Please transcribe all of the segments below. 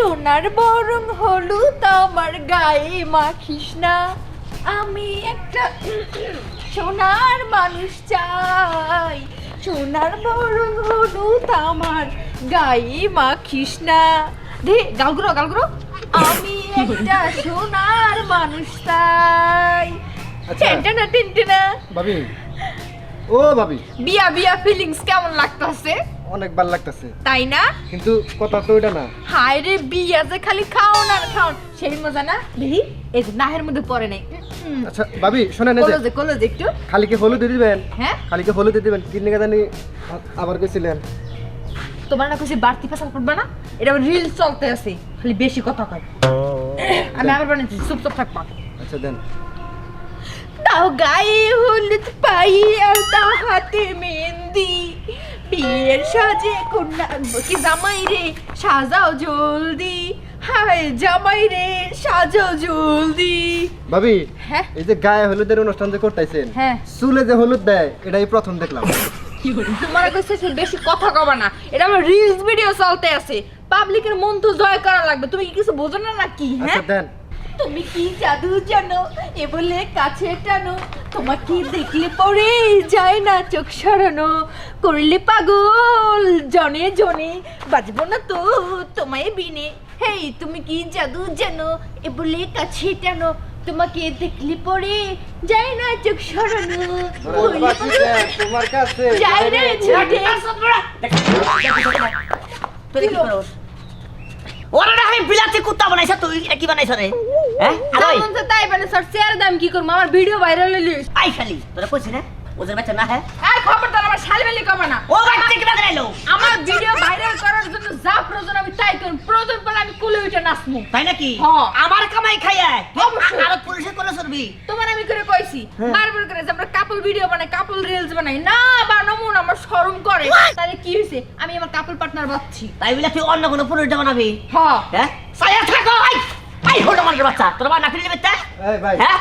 সোনার বরং হলুদ আমার গায়ে মাখিস না। আমি একটা সোনার মানুষ চাই। সোনার বরং হলুদ আমার গায়ে মাখিস না। দে গালগুলো গালগুলো। আমি একটা সোনার মানুষ চাই। আচ্ছা। টেনটেনা টেনটেনা ভাবি ও ভাবি। বিয়া বিয়া ফিলিংস কেমন লাগতাছে? অনেক ভালো লাগতেছে। তাই না? কিন্তু কথা তো ওইটা না। হায় রে বিয়া যে খালি খাওন আর খাওন সেই মজা না? দেখি এই যে নাহের মধ্যে পড়ে নাই। আচ্ছা ভাবি শোনেন এই যে। কলেজে কলেজে একটু। খালিকে হলুদ দিয়ে দিবেন। হ্যাঁ? খালিকে হলুদ দিয়ে দিবেন কিনে জানি আবার কইছিলেন তোমার না কিছু বাড়তি পেশাল করবে না? এটা রিল চলতে আছে। খালি বেশি কথা কয়। আমি আবার বানাচ্ছি চুপ চুপ থাকবা। আচ্ছা দেন। তাও গায়ে হলুদ পাই আর হাতে মেহেন্দি। বিয়ের সাজে কন্যা কি জামাই রে সাজাও জলদি। হায় জামাই রে সাজাও জলদি। ভাবি হ্যাঁ? এই যে গায়ে হলুদের অনুষ্ঠান যে করতেছেন হ্যাঁ। চুলে যে হলুদ দেয় এটাই প্রথম দেখলাম। তোমার কাছে বেশি কথা কবা না এটা আমার রিলস ভিডিও চলতে আছে। পাবলিকের মন তো জয় করা লাগবে তুমি কি কিছু বোঝো না নাকি হ্যাঁ? আচ্ছা দেন। তুমি কি জাদু জানো এ বলে কাছে টানো তোমাকে দেখলে পরে যায় না চোখ সরানো করলে পাগল জনে জনে বাজবো না তো তোমায় বিনে হেই তুমি কি জাদু জানো এ বলে কাছে টানো তোমাকে দেখলে পরে যায় না চোখ সরানো তোমার কাছে যায় না ওরা না আমি বিলাতি কুত্তা বানাইছ তুই কি বানাইছ রে? হ্যাঁ? আরে তাই মানে স্যার দাম কি করব? আমার ভিডিও ভাইরাল হইলে। আই তোরা কইছিস না? ওদের বাচ্চা না হ্যাঁ? আর খবরদার আমার শালবেলি কমে না। ও বাচ্চা কি বানাইলো আমার ভিডিও ভাইরাল করার জন্য যা প্রয়োজন আমি তাই করব প্রয়োজন পড়লে আমি কুলে উঠে নাচবো তাই নাকি? হ্যাঁ। আমার কামাই খাইয়া। আর পুলিশে করে চলবি তোমার আমি করে কইছি বারবার করে যে আমরা কাপল ভিডিও বানাই কাপল রিলস বানাই। না বানাবো না আমার শরম করে। তাহলে কি হইছে? আমি আমার কাপল পার্টনার বাচ্ছি তাই বলে তুই অন্য কোনো পুরুষ বানাবি? হ্যাঁ হ্যাঁ? সায়া থাকো আই! আই হলো আমার বাচ্চা। তোরা বা নাকলি নেবে তা? এই ভাই হ্যাঁ?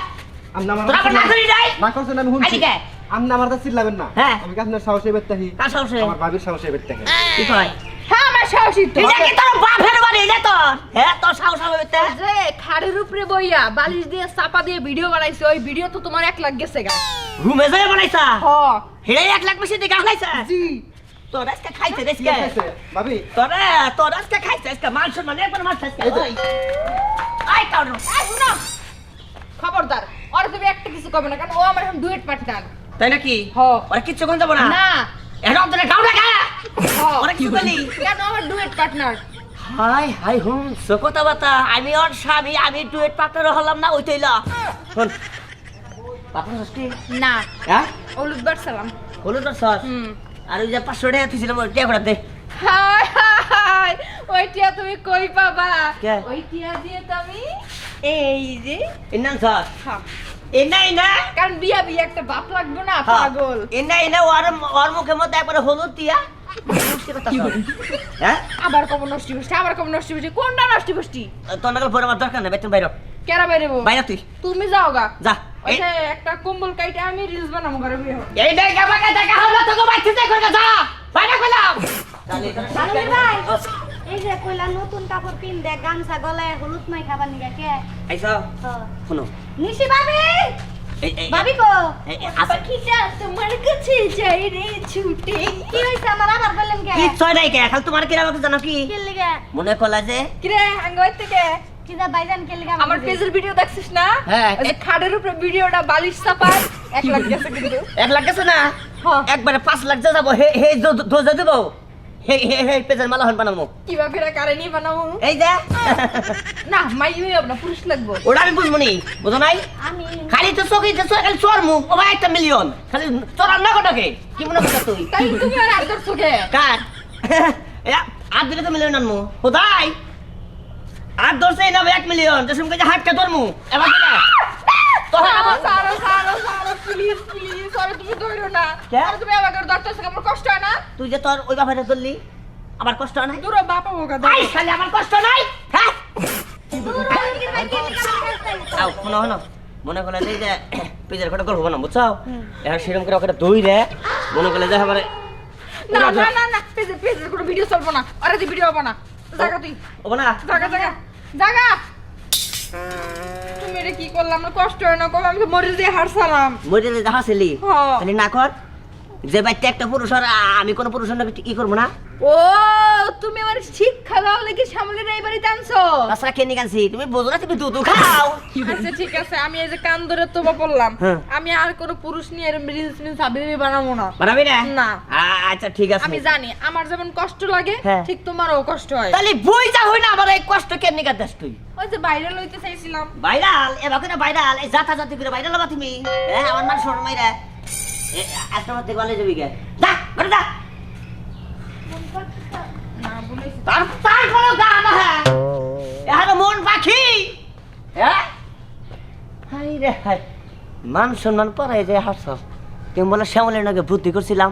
আমার তোরা আবার নাকলি নাই। না করছেন আমি শুনছি আইদিকে। আপনি আমার কাছে চিল্লাবেন না। হ্যাঁ। আমি কি আপনার সাহসে বেরতাহি কার সাহসে? আমার ভাবির সাহসে কি কয়? হ্যাঁ আমার সাহসী তো। এটা কি তোর বাপের বাড়ি? এটা তোর? হ্যাঁ তোর সাহস হবে তা যে খাড়ের উপরে বইয়া বালিশ দিয়ে চাপা দিয়ে ভিডিও বানাইছে। ওই ভিডিও তো তোমার এক লাখ গেছে গা রুমে বানাইছা? হেড়ে এক লাখ বেশি দিকে হালাইছা জি। তোর আজকে খাইছে কি দেশকে ভাবি। তোরা তোর আজকে খাইছে আজকে মাংস মানে একবার মাছ আজকে। এই যে। ওই। আই তোর। খবরদার ওর তুমি একটা কিছু কবে না কারণ ও আমার এখন ডুয়েট পার্টনার তাই নাকি? হ। ওরা কিচ্ছু কোন যাব না। এখন তোরা গাও না গা ওরা কি বলি? আমার duet partner hi hi hmm সকতা বাতা আমি ওর স্বামী আমি ডুয়েট পার্টনার হলাম না ওই তৈলা শোন। পাপন ষষ্ঠী? না। হ্যাঁ? হলুদ বার সালাম। হলো তোর সস আর ওই যে পাঁচশো টাকা তুই ছিলাম টাকা করে দে। হাই হাই ওইটা তুমি কই পাবা? কে? ওইটা দিয়ে তো আমি এই যে এনান সস হ্যাঁ। এনা এনা। কারণ বিয়া বিয়া একটা বাপ লাগবে না পাগল। এনা এনা ওর ওর মুখের মধ্যে একবার হলুদ দিয়া। হ্যাঁ? আবার কব নষ্টি বষ্টি আবার কব নষ্টি বষ্টি কোনটা নষ্টি বষ্টি তোর পরে আমার দরকার নেই বেতন বাইর কেরা বাইরেবো বাইরে তুই। তুমি যাও গা। যা। একটা কম্বল কাইটে আমি রিলস বানাবো ঘরে বিয়ে এই দেখ আমাকে দেখা হলো তোকে বাচ্চাতে করে যা। বাইরে কইলাম ভাই এই যে কইলা নতুন কাপড় পিন দে গামছা গলায় হলুদ মাই খাবার নিগা কে? আইসা হ্যাঁ। শুনো। নিশি ভাবি! এই এই ভাবি কো? এই, এই, আসো। পাখিটা তোমার কাছে যাই রে ছুটে? কি হইছে আমার আবার বললেন কে? কি নাই কে? খালি তোমার কি আমাকে জানো কি? কি লিগা? মনে করলা যে? থেকে বাইজান কে লিগা আমার পেজের ভিডিও দেখছিস না? হ্যাঁ। ওই যে খাটের উপরে ভিডিওটা বালিশ চাপায়। লাখ গেছে কিন্তু। এক লাখ গেছে না? হ্যাঁ। একবারে পাঁচ লাখ যা যাব হে হে দেবো হে হে হে পেজের মালা হন বানাবো। কীভাবে ফেরা কারেনি বানাবো। এই যে। না মাই হইব না পুরুষ লাগবো। ওটা আমি বুঝব নি বুঝো নাই? আমি। খালি তো চোখে তো খালি চোর মুখ ও ভাই একটা মিলিয়ন খালি চোর না কটাকে কি মনে করছ তুই তাই তুমি আর আদর চোখে। কার? আর দিলে তো মিলিয়ন আনমু। কোথায় আর ধরছে নামে এক মিলিয়ন শুনকে যে হাটটা ধরমু। এবার না সারো সারো সারো প্লিজ প্লিজ আরে তুমি ধরো না? আরে তুমি আমাকে ধরতে আমার কষ্ট হয় না তুই যে তোর ওই বাবাটা ধরলি আমার কষ্ট নাই দূর বাপা মোকা আই খালি আমার কষ্ট নাই হ্যাঁ আও শোনো শোনো মনে করলে যে যে পেজের ফটো করব না বুঝছ এখন সেরকম করে ওকে দই রে মনে করলে যে আমার না না না না পেজে পেজে কোনো ভিডিও চলবো না আরে তুই ভিডিও বানা জাগা তুই ও না জাগা জাগা জাগা এটা কি করলাম? না কষ্ট হয় না কম আমি তো মরে দিয়ে হারসালাম মরিলে দিয়ে হাসলি হ্যাঁ। না কর যে বাচ্চা একটা পুরুষ আর আমি কোনো পুরুষের নাকি কি করব না? ও তুমি আমার শিক্ষা দাও লেগে সামলে এই বাড়িতে আনছো। তাছাড়া কেন কানছি তুমি বোঝো না তুমি দুধ খাও। আচ্ছা ঠিক আছে আমি এই যে কান ধরে তোবা পড়লাম হ্যাঁ। আমি আর কোনো পুরুষ নিয়ে এরকম রিলস মিলস হাবিবি বানাবো না। বানাবি না? না। আচ্ছা ঠিক আছে। আমি জানি আমার যেমন কষ্ট লাগে হ্যাঁ। ঠিক তোমারও কষ্ট হয়। তাহলে বই যা হই না আমার এই কষ্ট কেন দেশ তুই? ওই যে বাইরে লইতে চাইছিলাম। ভাইরাল এবার করে ভাইরাল এই জাতা জাতি করে ভাইরাল হবা তুমি? হ্যাঁ আমার মান শোন মাইরা। একটা মধ্যে গলে যাবি গে। যা করে যা। না তার তার কোনো গান হ্যাঁ। মন পাখি। হ্যাঁ? হাই রে হাই। মান সম্মান পরাই যে হাসছ। তুমি বলে শ্যামলের নাকি বুদ্ধি করছিলাম।